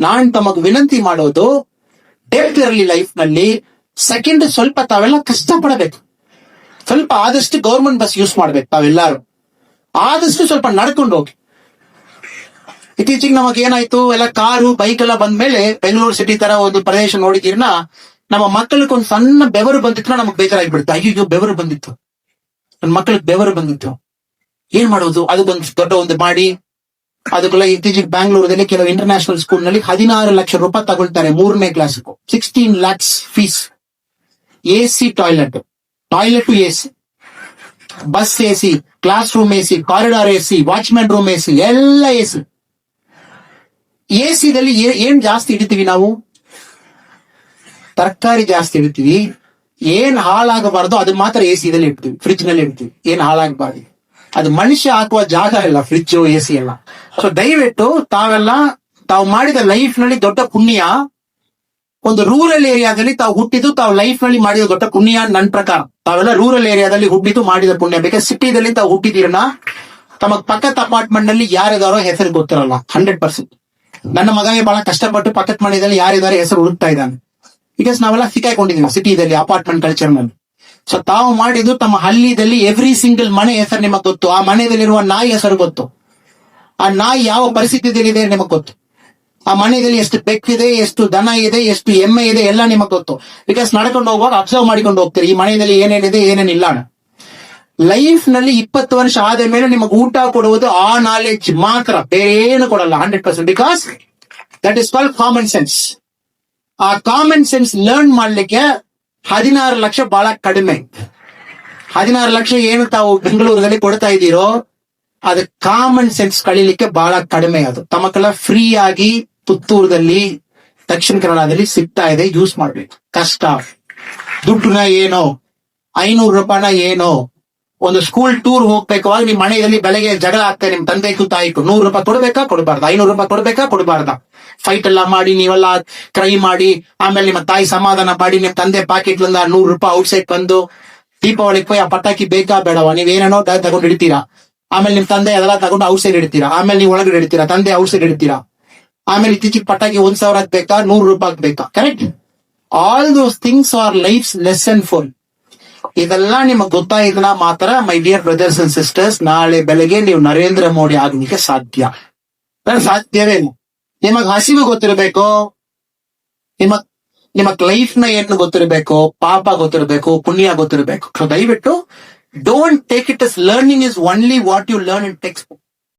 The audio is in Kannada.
ನಾನ್ ತಮಗ್ ವಿನಂತಿ ಮಾಡೋದು ಡೆಪ್ತ್ ಇರಲಿ ಲೈಫ್ನಲ್ಲಿ ಸೆಕೆಂಡ್ ಸ್ವಲ್ಪ ತಾವೆಲ್ಲ ಕಷ್ಟ ಪಡಬೇಕು ಸ್ವಲ್ಪ ಆದಷ್ಟು ಗೌರ್ಮೆಂಟ್ ಬಸ್ ಯೂಸ್ ಮಾಡ್ಬೇಕು ತಾವೆಲ್ಲಾರು. ಆದಷ್ಟು ಸ್ವಲ್ಪ ನಡ್ಕೊಂಡು ಹೋಗಿ. ಇತ್ತೀಚೆಗೆ ನಮಗ್ ಏನಾಯ್ತು, ಎಲ್ಲ ಕಾರು ಬೈಕ್ ಎಲ್ಲ ಬಂದ್ಮೇಲೆ ಬೆಂಗಳೂರು ಸಿಟಿ ತರ ಒಂದು ಪ್ರದೇಶ ನೋಡಿದಿರ್ನ ನಮ್ಮ ಮಕ್ಕಳಿಗೆ ಒಂದು ಸಣ್ಣ ಬೆವರು ಬಂದಿತ್ತು ನಮಗ್ ಬೇಜಾರಾಗ್ಬಿಡುತ್ತೆ. ಅಯ್ಯೋ ಬೆವರು ಬಂದಿತ್ತು. ನನ್ನ ಮಕ್ಕಳಿಗೆ ಬೆವರು ಬಂದಿತ್ತು. ಏನ್ ಮಾಡೋದು? ಅದು ಒಂದು ದೊಡ್ಡ ಒಂದು ಮಾಡಿ. ಅದಕ್ಕೆಲ್ಲ ಇತ್ತೀಚೆಗೆ ಬ್ಯಾಂಗ್ಳೂರದಲ್ಲಿ ಕೆಲವು ಇಂಟರ್ನ್ಯಾಷನಲ್ ಸ್ಕೂಲ್ನಲ್ಲಿ ಹದಿನಾರು ಲಕ್ಷ ರೂಪಾಯಿ ತಗೊಳ್ತಾರೆ ಮೂರನೇ class sixteen lakhs fees A C toilet toilet A C bus A C class room A C corridor A C watchman room A C ಎಲ್ಲ ಎ ಸಿ ಎ ಸಿದಲ್ಲಿ ಏನ್ ಜಾಸ್ತಿ ಇಡ್ತೀವಿ ನಾವು? ತರಕಾರಿ ಜಾಸ್ತಿ ಇಡ್ತೀವಿ ಏನ್ ಹಾಳಾಗಬಾರ್ದು ಅದು ಮಾತ್ರ ಎ ಸಿದಲ್ಲಿ ಇಡ್ತೀವಿ ಫ್ರಿಜ್ನಲ್ಲಿ ಇಡ್ತೀವಿ. ಏನ್ ಹಾಳಾಗಬಾರ್ದು. ಅದು ಮನುಷ್ಯ ಹಾಕುವ ಜಾಗ ಇಲ್ಲ ಫ್ರಿಜ್ ಎ ಸಿ ಎಲ್ಲ. ಸೊ ದಯವಿಟ್ಟು ತಾವೆಲ್ಲ, ತಾವು ಮಾಡಿದ ಲೈಫ್ನಲ್ಲಿ ದೊಡ್ಡ ಪುಣ್ಯ, ಒಂದು ರೂರಲ್ ಏರಿಯಾದಲ್ಲಿ ತಾವು ಹುಟ್ಟಿದ್ದು, ತಾವು ಲೈಫ್ನಲ್ಲಿ ಮಾಡಿದ ದೊಡ್ಡ ಪುಣ್ಯ ನನ್ನ ಪ್ರಕಾರ. ತಾವೆಲ್ಲ ರೂರಲ್ ಏರಿಯಾದಲ್ಲಿ ಹುಟ್ಟಿದ್ದು, ಮಾಡಿದ ಪುಣ್ಯ. ಬೇಕಾದ್ರೆ ಸಿಟಿದಲ್ಲಿ ತಾವು ಹುಟ್ಟಿದಿರನ ತಮಗ್ ಪಕ್ಕದ ಅಪಾರ್ಟ್ಮೆಂಟ್ನಲ್ಲಿ ಯಾರಿದಾರೋ ಹೆಸರು ಗೊತ್ತಿರಲ್ಲ ಹಂಡ್ರೆಡ್ ಪರ್ಸೆಂಟ್ ನನ್ನ ಮಗನಿಗೆ ಬಹಳ ಕಷ್ಟಪಟ್ಟು ಪಕ್ಕದ ಮನೆಯಲ್ಲಿ ಯಾರಿದಾರೆ ಹೆಸರು ಹುಡುಕ್ತಾ ಇದ್ದಾನೆ. ಬಿಕಾಸ್ ನಾವೆಲ್ಲ ಸಿಕ್ಕಾಯ್ಕೊಂಡಿದ್ದೀವಿ ಸಿಟಿದಲ್ಲಿ ಅಪಾರ್ಟ್ಮೆಂಟ್ ಕಲ್ಚರ್ನಲ್ಲಿ. ಸೊ ತಾವು ಮಾಡಿದ್ದು ತಮ್ಮ ಹಳ್ಳಿದಲ್ಲಿ ಎವ್ರಿ ಸಿಂಗಲ್ ಮನೆ ಹೆಸರು ನಿಮಗೆ ಗೊತ್ತು. ಆ ಮನೆಯಲ್ಲಿರುವ ನಾಯಿ ಹೆಸರು ಗೊತ್ತು. ಆ ನಾಯಿ ಯಾವ ಪರಿಸ್ಥಿತಿಯಲ್ಲಿದೆ ನಿಮಗೆ ಗೊತ್ತು. ಆ ಮನೆಯಲ್ಲಿ ಎಷ್ಟು ಬೆಕ್ಕಿದೆ, ಎಷ್ಟು ದನ ಇದೆ, ಎಷ್ಟು ಎಮ್ಮೆ ಇದೆ, ಎಲ್ಲ ನಿಮಗೆ ಗೊತ್ತು. ಬಿಕಾಸ್ ನಡ್ಕೊಂಡು ಹೋಗುವಾಗ ಅಬ್ಸರ್ವ್ ಮಾಡಿಕೊಂಡು ಹೋಗ್ತೀರಿ. ಈ ಮನೆಯಲ್ಲಿ ಏನೇನಿದೆ ಏನೇನಿಲ್ಲ ಲೈಫ್ನಲ್ಲಿ ಇಪ್ಪತ್ತು ವರ್ಷ ಆದ ಮೇಲೆ ನಿಮಗೆ ಊಟ ಕೊಡುವುದು ಆ ನಾಲೆಡ್ಜ್ ಮಾತ್ರ. ಬೇರೆ ಏನು ಕೊಡಲ್ಲ hundred percent because that is fall common sense ಆ ಕಾಮನ್ ಸೆನ್ಸ್ ಲರ್ನ್ ಮಾಡ್ಲಿಕ್ಕೆ ಹದಿನಾರು ಲಕ್ಷ ಬಹಳ ಕಡಿಮೆ. ಹದಿನಾರು ಲಕ್ಷ ಏನು ತಾವು ಬೆಂಗಳೂರಲ್ಲಿ ಕೊಡ್ತಾ ಇದ್ದೀರೋ, ಅದು ಕಾಮನ್ ಸೆನ್ಸ್ ಕಳೀಲಿಕ್ಕೆ ಬಹಳ ಕಡಿಮೆ ಅದು. ತಮಗೆಲ್ಲ ಫ್ರೀ ಆಗಿ ಪುತ್ತೂರದಲ್ಲಿ, ದಕ್ಷಿಣ ಕನ್ನಡದಲ್ಲಿ ಸಿಗ್ತಾ ಇದೆ ಯೂಸ್ ಮಾಡ್ಬೇಕು. ಕಷ್ಟ. ದುಡ್ಡುನ ಏನೋ, ಐನೂರು ರೂಪಾಯಿನ ಏನೋ ಒಂದು ಸ್ಕೂಲ್ ಟೂರ್ ಹೋಗ್ಬೇಕಾವಾಗ ನಿಮ್ ಮನೆಯಲ್ಲಿ ಬೆಳಗ್ಗೆ ಜಗಳ ಆಗ್ತದೆ ನಿಮ್ ತಂದೆಗೂ ತಾಯಿಗೂ ನೂರು ರೂಪಾಯಿ ಕೊಡ್ಬೇಕಾ? ಕೊಡಬಾರ್ದ. ಐನೂರು ರೂಪಾಯಿ ಕೊಡ್ಬೇಕಾ? ಕೊಡಬಾರ್ದ. ಫೈಟ್ ಎಲ್ಲ ಮಾಡಿ, ನೀವೆಲ್ಲ ಕ್ರೈ ಮಾಡಿ, ಆಮೇಲೆ ನಿಮ್ಮ ತಾಯಿ ಸಮಾಧಾನ ಮಾಡಿ, ನಿಮ್ ತಂದೆ ಪಾಕೆಟ್ ಇಂದ ನೂರು ರೂಪಾಯಿ ಔಟ್ ಔಟ್ಸೈಡ್ ಬಂದು, ದೀಪಾವಳಿಗೆ ಹೋಗಿ ಆ ಪಟಾಕಿ ಬೇಕಾ ಬೇಡವಾ? ಏನೇನೋ ತಗೊಂಡು ಇಡ್ತೀರಾ ಆಮೇಲೆ ನಿಮ್ ತಂದೆ ಅದೆಲ್ಲ ತಗೊಂಡು ಔಟ್ ಸೈಡ್ ಇಡ್ತೀರಾ ಆಮೇಲೆ ನೀವು ಒಳಗಡೆ ಇಡ್ತೀರಾ ತಂದೆ ಔಟ್ ಸೈಡ್ ಇಡ್ತೀರಾ ಆಮೇಲೆ ಇತ್ತೀಚಿಗೆ ಪಟಾಕಿ ಒಂದ್ ಸಾವಿರ ಬೇಕಾ ನೂರು ರೂಪಾಯಿ ಬೇಕಾ correct all those things are life lesson full ಇದೆಲ್ಲ ನಿಮಗೆ ಗೊತ್ತಾಯಿದ್ರೆ ಮಾತ್ರ my dear brothers and sisters ನಾಳೆ ಬೆಳಗ್ಗೆ ನೀವು ನರೇಂದ್ರ ಮೋದಿ ಆಗ್ಲಿಕ್ಕೆ ಸಾಧ್ಯ. ಸಾಧ್ಯವೇ. ನಿಮಗ್ ಹಸಿವು ಗೊತ್ತಿರಬೇಕು? ನಿಮಗ್ ನಿಮಗ್ ಲೈಫ್ನ ಏನು ಗೊತ್ತಿರಬೇಕು? ಪಾಪ ಗೊತ್ತಿರಬೇಕು, ಪುಣ್ಯ ಗೊತ್ತಿರಬೇಕು. ಸೊ ದಯವಿಟ್ಟು don't take it is learning is only what you learn in text book